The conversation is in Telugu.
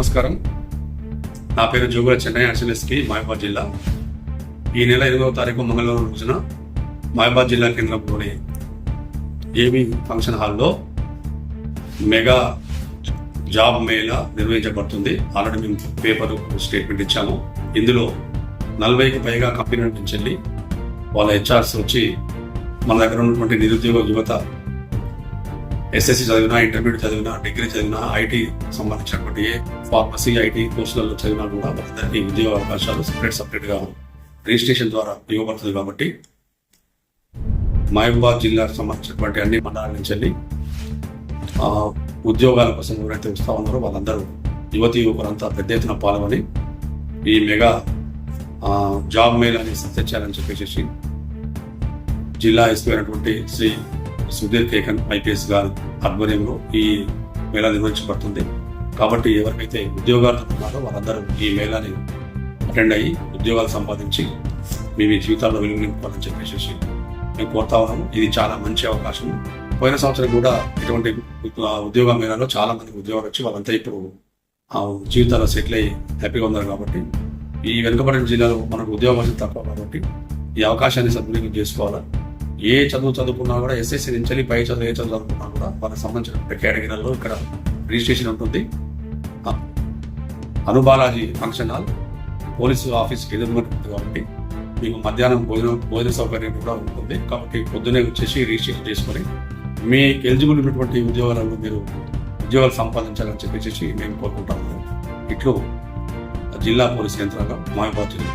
నమస్కారం. నా పేరు జోగుల చెన్నై అర్చనెస్కి మహబాద్ జిల్లా. ఈ నెల ఎనిమిదవ తారీఖు మంగళవారం రోజున మహబాద్ జిల్లా కేంద్రంలోని ఏబీ ఫంక్షన్ హాల్లో మెగా జాబ్ మేళా నిర్వహించబడుతుంది. ఆల్రెడీ మేము పేపర్ స్టేట్మెంట్ ఇచ్చాము. ఇందులో నలభైకి పైగా కంపెనీల నుంచి వెళ్ళి వాళ్ళ హెచ్ఆర్స్ వచ్చి మన దగ్గర ఉన్నటువంటి నిరుద్యోగ యువత ఎస్ఎస్సి చదివినా ఇంటర్మీడియట్ చదివినా డిగ్రీ చదివినా ఐటీ సంబంధించినటువంటి ఏ ఫార్మసీ ఐటీ కోర్సులలో చదివినా కూడా వాళ్ళందరికీ ఉద్యోగ అవకాశాలు సపరేట్ సపరేట్గా రిజిస్ట్రేషన్ ద్వారా ఇవ్వబడుతుంది కాబట్టి మహబూబాద్ జిల్లాకు సంబంధించినటువంటి అన్ని మండలాల నుంచి వెళ్ళి ఉద్యోగాల కోసం ఎవరైతే వస్తూ ఉన్నారో వాళ్ళందరూ యువతి యువకులంతా పెద్ద ఎత్తున పాల్గొని ఈ మెగా ఆ, జాబ్ మేళాని సత్యచాలని చెప్పేసి జిల్లా ఎస్పీ అయినటువంటి శ్రీ సుధీర్ కేకన్ ఐపీఎస్ గారి ఆధ్వర్యంలో ఈ మేళా నిర్వహించబడుతుంది. కాబట్టి ఎవరికైతే ఉద్యోగాలు ఉన్నారో వాళ్ళందరూ ఈ మేళాని అటెండ్ అయ్యి ఉద్యోగాలు సంపాదించి మీ మీ జీవితాల్లో వెలుగు నింపుకోవాలని చెప్పేసి మేము కోరుతా ఉన్నాము ఇది చాలా మంచి అవకాశం. పోయిన సంవత్సరం కూడా ఇటువంటి ఉద్యోగ మేళాలో చాలా మంది ఉద్యోగాలు వచ్చి వాళ్ళంతా ఇప్పుడు ఆ జీవితాల్లో సెటిల్ అయ్యి హ్యాపీగా ఉన్నారు కాబట్టి ఈ వెనుకబడిన జిల్లాలో మనకు ఉద్యోగాలు తక్కువ కాబట్టి ఈ అవకాశాన్ని సద్వినియోగం చేసుకోవాలా? ఏ చదువు చదువుకున్నా కూడా ఎస్ఎస్సీ నుంచి వెళ్ళి పై చదువు ఏ చదువు చదువుకున్నా కూడా వాళ్ళకి సంబంధించిన కేటగిరీలలో ఇక్కడ రిజిస్ట్రేషన్ ఉంటుంది. అనుబాలాజీ ఫంక్షన్ హాల్ పోలీసు ఆఫీస్కి ఎదురుగా కాబట్టి మీకు మధ్యాహ్నం భోజనం భోజన సౌకర్యం కూడా ఉంటుంది. కాబట్టి పొద్దునే వచ్చేసి రిజిస్ట్రేషన్ చేసుకొని మీ ఎలిజిబుల్ ఉన్నటువంటి ఉద్యోగాలను మీరు ఉద్యోగాలు సంపాదించాలని చెప్పేసి మేము కోరుకుంటాము. ఇట్లు జిల్లా పోలీస్ యంత్రాంగం మహబాద్ జిల్లా